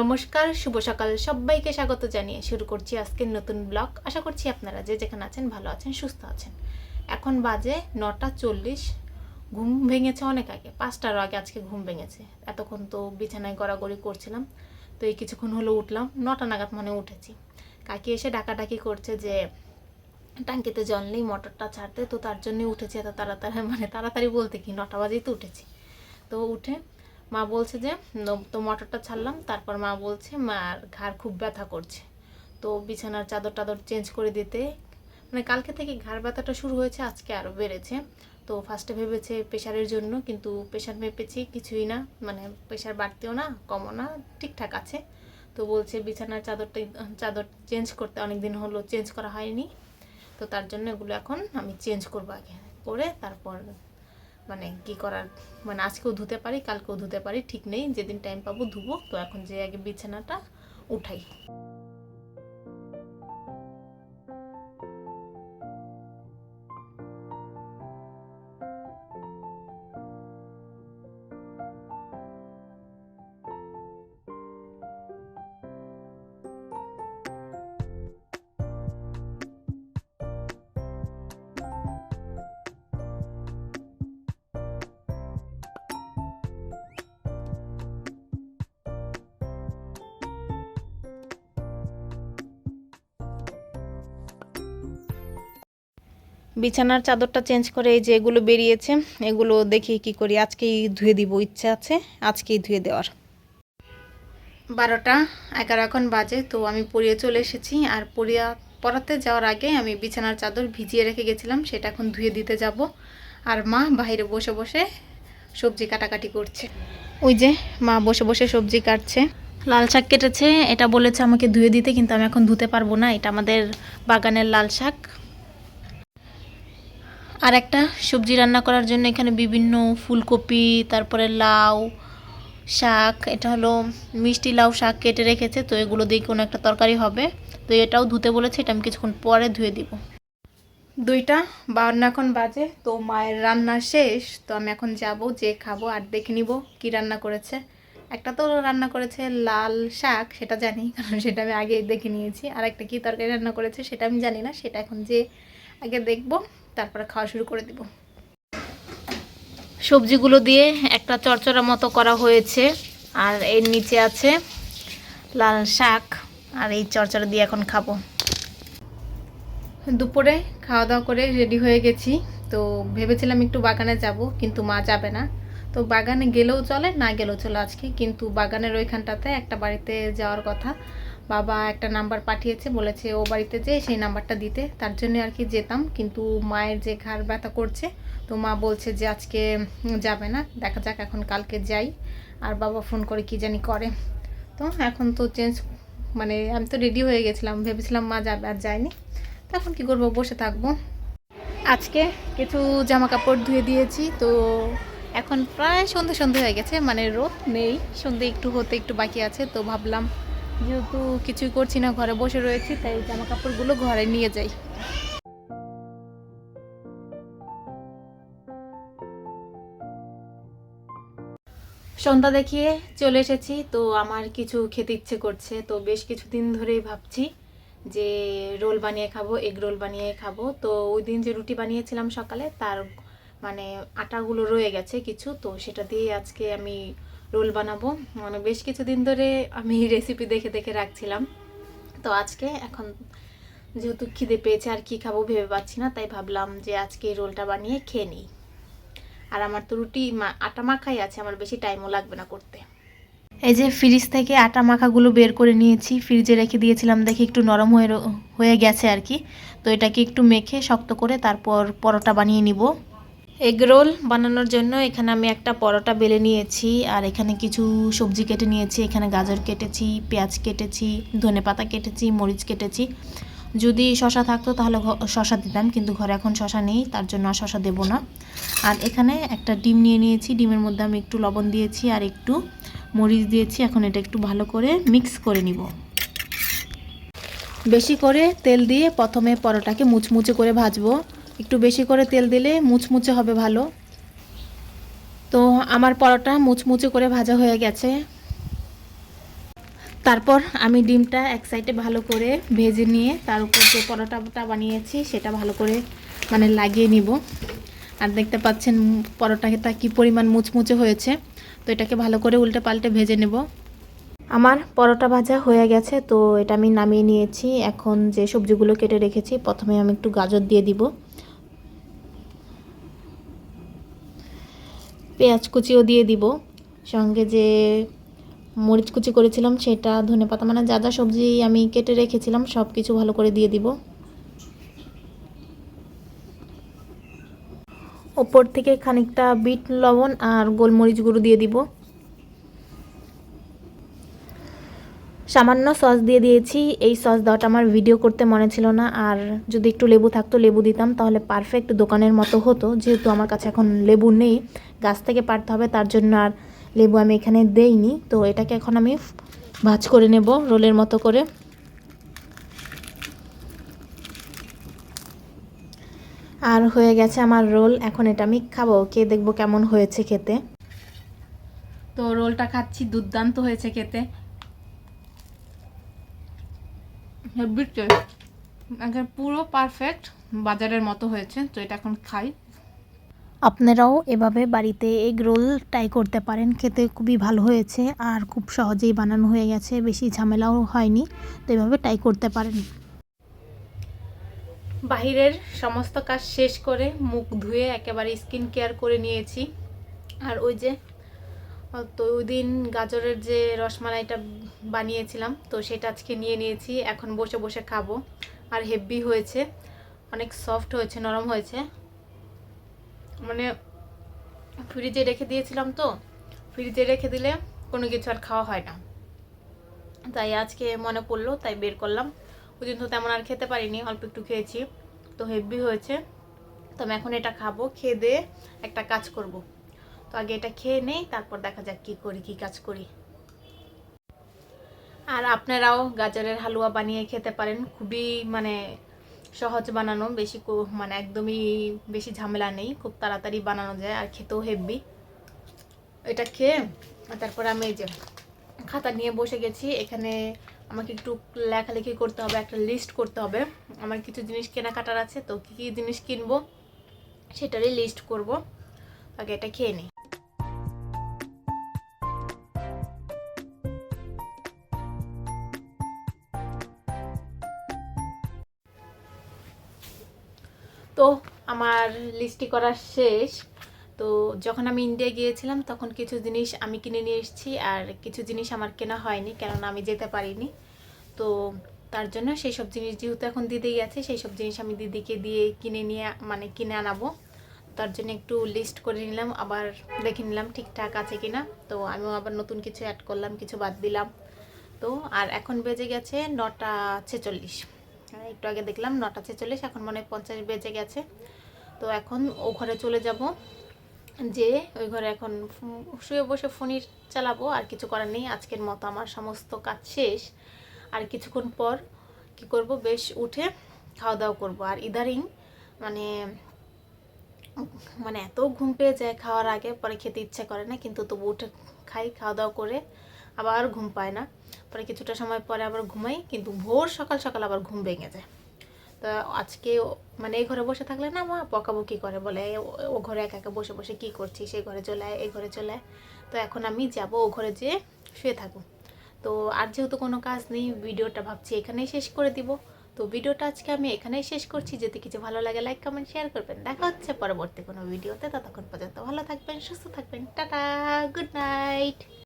নমস্কার, শুভ সকাল। সবাইকে স্বাগত জানিয়ে শুরু করছি আজকের নতুন ব্লগ। আশা করছি আপনারা যে যেখানে আছেন, ভালো আছেন, সুস্থ আছেন। এখন বাজে নটা চল্লিশ। ঘুম ভেঙেছে অনেক আগে, পাঁচটার আগে আজকে ঘুম ভেঙেছে। এতক্ষণ তো বিছানায় গড়াগড়ি করছিলাম, তো এই কিছুক্ষণ হলো উঠলাম, নটা নাগাদ মানে উঠেছি। কাকি এসে ডাকাডাকি করছে যে, ট্যাঙ্কিতে জল নেই, মোটরটা ছাড়তে তো তার জন্যই উঠেছি এত তাড়াতাড়ি মানে তাড়াতাড়ি বলতে কি, নটা বাজেই তো উঠেছি। তো উঠে মা বলছে যে তো মোটরটা ছাড়লাম, তারপর মা বলছে, মার ঘাড় খুব ব্যথা করছে। তো বিছানার চাদর টাদর চেঞ্জ করে দিতে মানে কালকে থেকে ঘাড় ব্যথাটা শুরু হয়েছে, আজকে আরও বেড়েছে। তো ফার্স্টে ভেবেছে প্রেশারের জন্য, কিন্তু প্রেশার মেপেছি কিছুই না মানে প্রেশার বাড়তেও না, কমও না, ঠিকঠাক আছে। তো বলছে বিছানার চাদরটা, চাদর চেঞ্জ করতে অনেক দিন হলো, চেঞ্জ করা হয়নি। তো তার জন্য এগুলো এখন আমি চেঞ্জ করব আগে করে, তারপর মানে কি করার মানে আজকেও ধুতে পারি, কালকেও ধুতে পারি, ঠিক নেই, যেদিন টাইম পাবো ধুবো, তো এখন যে আগে বিছানাটা উঠাই। বিছানার চাদরটা চেঞ্জ করে এই যে এগুলো বেরিয়েছে, এগুলো দেখি কি করি। আজকেই ধুয়ে দিব, ইচ্ছে আছে, আজকেই ধুয়ে দেওয়ার। বারোটা, এগারো এখন বাজে, তো আমি পরিয়ে চলে এসেছি। আর পরিয়া পড়াতে যাওয়ার আগে আমি বিছানার চাদর ভিজিয়ে রেখে গেছিলাম, সেটা এখন ধুয়ে দিতে যাব। আর মা বাইরে বসে বসে সবজি কাটাকাটি করছে। ওই যে মা বসে বসে সবজি কাটছে। লাল শাক কেটেছে, এটা বলেছে আমাকে ধুয়ে দিতে, কিন্তু আমি এখন ধুতে পারব না। এটা আমাদের বাগানের লাল শাক। আর একটা, সবজি রান্না করার জন্য এখানে বিভিন্ন ফুলকপি, তারপরে লাউ শাক, এটা হলো মিষ্টি লাউ শাক কেটে রেখেছে, তো এগুলো দিয়ে কোনো একটা তরকারি হবে। তো এটাও ধুতে বলেছে, এটা আমি কিছুক্ষণ পরে ধুয়ে দিব। দুইটা বাউন্ন এখন বাজে, তো মায়ের রান্না শেষ, তো আমি এখন যাব, যে খাব আর দেখে নিব কি রান্না করেছে। একটা তো রান্না করেছে লাল শাক, সেটা জানি, কারণ সেটা আমি আগে দেখে নিয়েছি। আর একটা কি তরকারি রান্না করেছে, সেটা আমি জানি না, সেটা এখন যে আগে দেখব। তারপরে খাওয়া শুরু করে দিব। সবজিগুলো দিয়ে একটা চরচড়া মতো করা হয়েছে, আর এর নিচে আছে লাল শাক, আর এই চরচড়া দিয়ে এখন খাব। দুপুরে খাওয়া দাওয়া করে রেডি হয়ে গেছি, তো ভেবেছিলাম একটু বাগানে যাব, কিন্তু মা যাবে না। তো বাগানে গেলেও চলে, না গেলেও চলে আজকে, কিন্তু বাগানের ওইখানটাতে একটা বাড়িতে যাওয়ার কথা। বাবা একটা নাম্বার পাঠিয়েছে, বলেছে ও বাড়িতে যে সেই নাম্বারটা দিতে। তার জন্য আর কি যেতাম, কিন্তু মায়ের যে ঘাড় ব্যথা করছে, তো মা বলছে যে আজকে যাবে না, দেখা যাক এখন কালকে যাই। আর বাবা ফোন করে কি জানি করে। তো এখন তো চেঞ্জ মানে আমি তো রেডি হয়ে গেছিলাম, ভেবেছিলাম মা যাবে আর যায়নি। তো এখন কী করব, বসে থাকব। আজকে কিছু জামা কাপড় ধুয়ে দিয়েছি, তো এখন প্রায় সন্ধে সন্ধে হয়ে গেছে মানে রোদ নেই, সন্ধে একটু হতে একটু বাকি আছে, তো ভাবলাম যেহেতু কিছুই করছি না, ঘরে বসে রয়েছি, তাই জামা কাপড়গুলো ঘরে নিয়ে যাই। সন্ধ্যা দেখিয়ে চলে এসেছি, তো আমার কিছু খেতে ইচ্ছে করছে, তো বেশ কিছুদিন ধরেই ভাবছি যে রোল বানিয়ে খাব, এগ রোল বানিয়ে খাব। তো ওই দিন যে রুটি বানিয়েছিলাম সকালে, তার মানে আটাগুলো রয়ে গেছে কিছু, তো সেটা দিয়ে আজকে আমি রোল বানাবো। মানে বেশ কিছুদিন ধরে আমি রেসিপি দেখে দেখে রাখছিলাম। তো আজকে এখন যেহেতু খিদে পেয়েছে আর কি খাব ভেবে পাচ্ছি না, তাই ভাবলাম যে আজকে এই রোলটা বানিয়ে খেয়ে নিই। আর আমার তো রুটি আটা মাখাই আছে, আমার বেশি টাইমও লাগবে না করতে। এই যে ফ্রিজ থেকে আটা মাখাগুলো বের করে নিয়েছি ফ্রিজে রেখে দিয়েছিলাম দেখি একটু নরম হয়ে হয়ে গেছে আর কি। তো এটাকে একটু মেখে শক্ত করে তারপর পরোটা বানিয়ে নিব। এগ রোল বানানোর জন্য এখানে আমি একটা পরোটা বেলে নিয়েছি, আর এখানে কিছু সবজি কেটে নিয়েছি, এখানে গাজর কেটেছি, পেঁয়াজ কেটেছি ধনে পাতা কেটেছি, মরিচ কেটেছি। যদি শশা থাকতো তাহলে শশা দিতাম, কিন্তু ঘরে এখন শশা নেই, তার জন্য আর শশা দেবো না। আর এখানে একটা ডিম নিয়ে নিয়েছি, ডিমের মধ্যে আমি একটু লবণ দিয়েছি আর একটু মরিচ দিয়েছি, এখন এটা একটু ভালো করে মিক্স করে নিব। বেশি করে তেল দিয়ে প্রথমে পরোটাকে মুচমুচে করে ভাজবো। একটু বেশি করে তেল দিলে মুচমুচে হবে ভালো। তো আমার পরোটা মুচমুচে করে ভাজা হয়ে গেছে। তারপর আমি ডিমটা এক সাইডে ভালো করে ভেজে নিয়ে তার উপর যে পরোটাটা বানিয়েছি সেটা ভালো করে মানে লাগিয়ে নিব। আর দেখতে পাচ্ছেন পরোটাটা কি পরিমাণ মুচমুচে হয়েছে। তো এটাকে ভালো করে উল্টে পাল্টে ভেজে নেব। আমার পরোটা ভাজা হয়ে গেছে, তো এটা আমি নামিয়ে নিয়েছি। এখন যে সবজিগুলো কেটে রেখেছি, প্রথমে আমি একটু গাজর দিয়ে দিব। পেঁয়াজ কুচিও দিয়ে দিব। সঙ্গে যে মরিচ কুচি করেছিলাম সেটা, ধনে পাতা মানে যা যা সবজি আমি কেটে রেখেছিলাম সব কিছু ভালো করে দিয়ে দিব। ওপর থেকে খানিকটা বিট, লবণ আর গোলমরিচ গুঁড়ো দিয়ে দিব। সামান্য সস দিয়ে দিয়েছি। এই সস দেওয়াটা আমার ভিডিও করতে মনে ছিল না। আর যদি একটু লেবু থাকতো, লেবু দিতাম, তাহলে পারফেক্ট দোকানের মতো হতো। যেহেতু আমার কাছে এখন লেবু নেই, গাছ থেকে পারতে হবে, তার জন্য আর লেবু আমি এখানে দেইনি। তো এটাকে এখন আমি ভাজ করে নেব, রোলের মতো করে। আর হয়ে গেছে আমার রোল। এখন এটা আমি খাব। কে দেখব কেমন হয়েছে খেতে। তো রোলটা খাচ্ছি, দুর্দান্ত হয়েছে খেতে। হেভি টেস্ট একদম পুরো পারফেক্ট বাজারের মতো হয়েছে তো এটা এখন খাই। আপনারাও এভাবে বাড়িতে এগ রোল ট্রাই করতে পারেন খেতে খুবই ভালো হয়েছে আর খুব সহজেই বানানো হয়ে গেছে বেশি ঝামেলাও হয়নি তো এভাবে ট্রাই করতে পারেন। বাহিরের সমস্ত কাজ শেষ করে মুখ ধুয়ে একেবারে স্কিন কেয়ার করে নিয়েছি। আর ওই যে তো ওই দিন গাজরের যে রসমালাইটা বানিয়েছিলাম, তো সেটা আজকে নিয়ে নিয়েছি। এখন বসে বসে খাব। আর হেভি হয়েছে। অনেক সফট হয়েছে, নরম হয়েছে। মানে ফ্রিজে রেখে দিয়েছিলাম তো। ফ্রিজে রেখে দিলে কোনো কিছু আর খাওয়া হয় না। তাই আজকে মনে পড়ল, তাই বের করলাম। ওই দিন তো তেমন আর খেতে পারিনি, অল্প একটু খেয়েছি। তো হেভি হয়েছে। তো আমি এখন এটা খাব, খেয়ে দিয়ে একটা কাজ করব। তো আগে এটা খেয়ে নেই, তারপর দেখা যাক কি করি, কি কাজ করি। আর আপনারাও গাজরের হালুয়া বানিয়ে খেতে পারেন, খুবই মানে সহজ বানানো, বেশি মানে একদমই বেশি ঝামেলা নেই, খুব তাড়াতাড়ি বানানো যায় আর খেতেও হেভি। এটা খেয়ে তারপর আমি এই যে খাতা নিয়ে বসে গেছি, এখানে আমাকে একটু লেখালেখি করতে হবে, একটা লিস্ট করতে হবে। আমার কিছু জিনিস কেনাকাটার আছে, তো কী কী জিনিস কিনবো, সেটারই লিস্ট করব। আগে এটা খেয়ে নিই। তো আমার লিস্টি করা শেষ। তো যখন আমি ইন্ডিয়া গিয়েছিলাম, তখন কিছু জিনিস আমি কিনে নিয়ে এসেছি আর কিছু জিনিস আমার কেনা হয়নি, কেননা আমি যেতে পারিনি। তো তার জন্য সেই সব জিনিস যেহেতু এখন দিদি গেছে সেই সব জিনিস আমি দিদিকে দিয়ে কিনে নিয়ে মানে কিনে আনাবো। তার জন্য একটু লিস্ট করে নিলাম, আবার দেখে নিলাম ঠিকঠাক আছে কিনা। তো আমিও আবার নতুন কিছু অ্যাড করলাম, কিছু বাদ দিলাম। তো আর এখন বেজে গেছে নটা ছেচল্লিশ। একটু আগে দেখলাম, নটা ছেচল্লিশ, এখন মনে হয় পঞ্চাশ বেজে গেছে। তো এখন ও ঘরে চলে যাব। যে ওই ঘরে এখন শুয়ে বসে ফোনির চালাবো, আর কিছু করার নেই। আজকের মতো আমার সমস্ত কাজ শেষ। আর কিছুক্ষণ পর কি করব? বেশ উঠে খাওয়া দাওয়া করব। আর ইদারিং মানে মানে এত ঘুম পেয়ে যায় খাওয়ার আগে, পরে খেতে ইচ্ছা করে না, কিন্তু তবু উঠে খাই খাওয়া দাওয়া করে। আবার ঘুম পায় না। পরে কিছুটা সময় পরে আবার ঘুমাই, কিন্তু ভোর সকাল সকাল আবার ঘুম ভেঙে যায়। তো আজকে মানে এই ঘরে বসে থাকলে না মা বকাবকি করে, বলে "ও- ঘরে একা একা বসে বসে কী করছিস? সেই ঘরে চলে আয়, এই ঘরে চলে আয়। তো এখন আমি যাব ও ঘরে যেয়ে শুয়ে থাকব। তো আর যেহেতু কোনো কাজ নেই, ভিডিওটা ভাবছি এখানেই শেষ করে দিব। তো ভিডিওটা আজকে আমি এখানেই শেষ করছি। যদি কিছু ভালো লাগে, লাইক, কমেন্ট, শেয়ার করবেন। দেখা হচ্ছে পরবর্তী কোনো ভিডিওতে। ততক্ষণ পর্যন্ত ভালো থাকবেন, সুস্থ থাকবেন। Tata, good night.